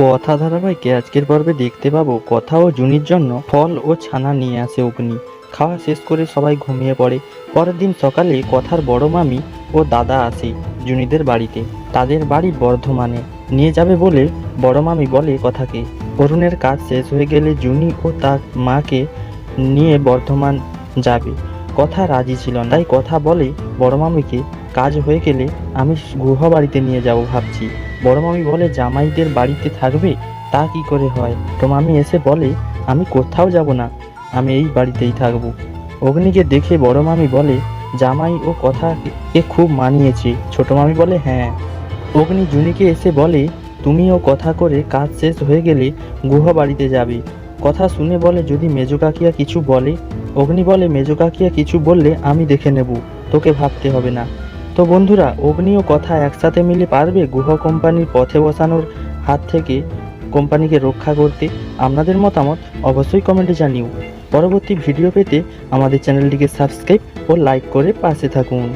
কথা ধারাবাহিকে আজকের পর্বে দেখতে পাবো কথা ও জুনির জন্য ফল ও ছানা নিয়ে আসে অগ্নি। খাওয়া শেষ করে সবাই ঘুমিয়ে পড়ে। পরের দিন সকালে কথার বড় মামি ও দাদা আসে জুনিদের বাড়িতে। তাদের বাড়ি বর্ধমানে। নিয়ে যাবে বলে বড় মামি বলে কথাকে। অরুণের কাজ শেষ হয়ে গেলে জুনি ও তার মাকে নিয়ে বর্ধমান যাবে। কথা রাজি ছিল তাই কথা বলে বড় মামিকে, কাজ হয়ে গেলে আমি গুহ বাড়িতে নিয়ে যাব ভাবছি। বড় মামি বলে, জামাইদের বাড়িতে থাকবে? তা কি করে হয়? তো মামি এসে বলে, আমি কোথাও যাব না, আমি এই বাড়িতেই থাকব। অগ্নিকে দেখে বড় মামি বলে, জামাই ও কথাকে খুব মানিয়েছে। ছোট মামি বলে হ্যাঁ। অগ্নি জুনিকে এসে বলে তুমিও কথা করে কাজ শেষ হয়ে গেলে গুহ বাড়িতে যাবে। কথা শুনে বলে, যদি মেজো কাকিয়া কিছু বলে? অগ্নি বলে, মেজো কাকিয়া কিছু বললে আমি দেখে নেব, তোকে ভাবতে হবে না। তো বন্ধুরা, অগ্নি ও কথা একসাথে মিলে পারবে গুহ কোম্পানির পথে বসানোর হাত থেকে কোম্পানিকে রক্ষা করতে? আপনাদের মতামত অবশ্যই কমেন্টে জানিও। পরবর্তী ভিডিও পেতে আমাদের চ্যানেলটিকে সাবস্ক্রাইব ও লাইক করে পাশে থাকুন।